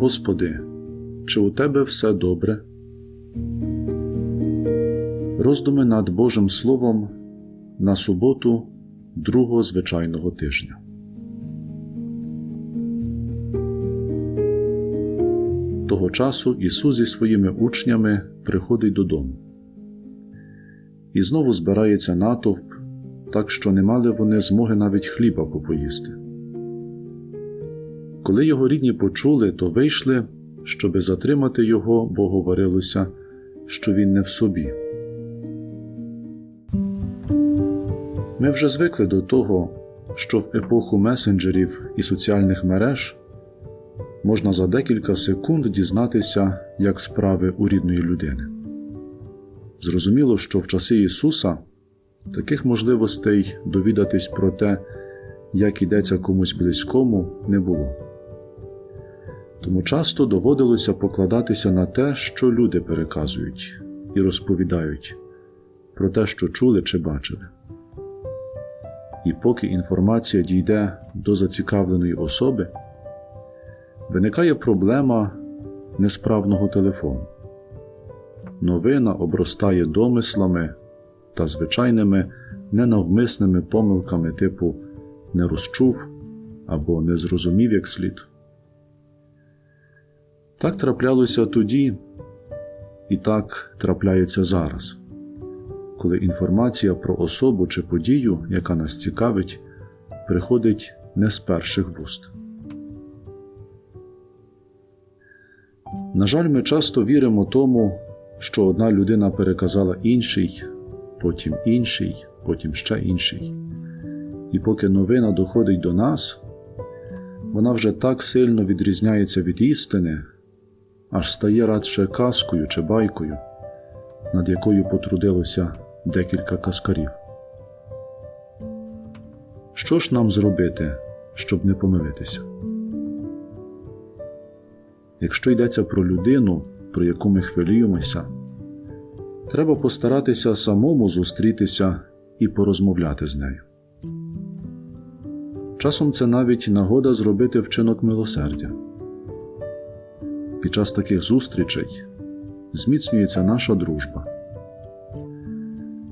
Господи, чи у Тебе все добре? Роздуми над Божим Словом на суботу другого звичайного тижня. Того часу Ісус зі своїми учнями приходить додому. І знову збирається натовп, так що не мали вони змоги навіть хліба попоїсти. Коли його рідні почули, то вийшли, щоби затримати його, бо говорилося, що він не в собі. Ми вже звикли до того, що в епоху месенджерів і соціальних мереж можна за декілька секунд дізнатися, як справи у рідної людини. Зрозуміло, що в часи Ісуса таких можливостей довідатись про те, як ідеться комусь близькому, не було. Тому часто доводилося покладатися на те, що люди переказують і розповідають про те, що чули чи бачили. І поки інформація дійде до зацікавленої особи, виникає проблема несправного телефону. Новина обростає домислами та звичайними ненавмисними помилками типу не розчув або не зрозумів як слід. Так траплялося тоді, і так трапляється зараз, коли інформація про особу чи подію, яка нас цікавить, приходить не з перших вуст. На жаль, ми часто віримо тому, що одна людина переказала інший, потім інший, потім ще інший. І поки новина доходить до нас, вона вже так сильно відрізняється від істини, аж стає радше казкою чи байкою, над якою потрудилося декілька каскарів. Що ж нам зробити, щоб не помилитися? Якщо йдеться про людину, про яку ми хвилюємося, треба постаратися самому зустрітися і порозмовляти з нею. Часом це навіть нагода зробити вчинок милосердя. Під час таких зустрічей зміцнюється наша дружба.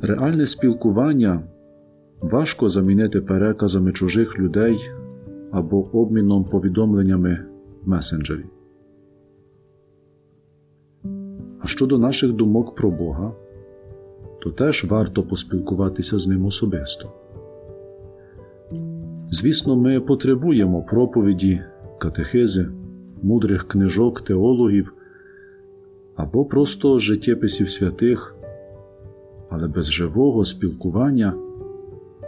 Реальне спілкування важко замінити переказами чужих людей або обміном повідомленнями в месенджері. А щодо наших думок про Бога, то теж варто поспілкуватися з ним особисто. Звісно, ми потребуємо проповіді, катехизи, мудрих книжок, теологів або просто життєписів святих, але без живого спілкування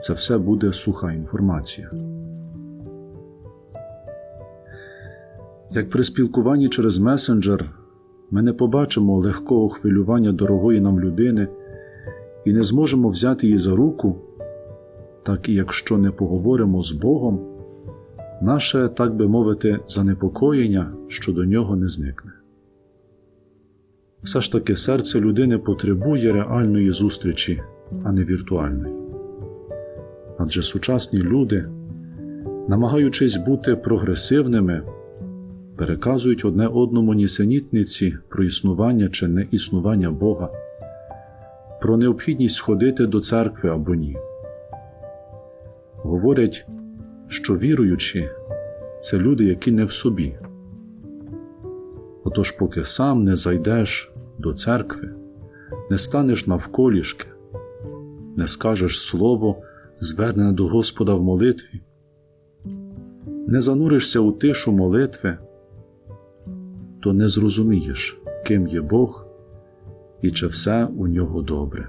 це все буде суха інформація. Як при спілкуванні через месенджер ми не побачимо легкого хвилювання дорогої нам людини і не зможемо взяти її за руку, так і якщо не поговоримо з Богом, наше, так би мовити, занепокоєння щодо нього не зникне. Все ж таки серце людини потребує реальної зустрічі, а не віртуальної. Адже сучасні люди, намагаючись бути прогресивними, переказують одне одному нісенітниці про існування чи неіснування Бога, про необхідність ходити до церкви або ні. Говорять, що віруючі це люди, які не в собі. Отож, поки сам не зайдеш до церкви, не станеш навколішки, не скажеш слово, звернене до Господа в молитві, не зануришся у тишу молитви, то не зрозумієш, ким є Бог і чи все у нього добре.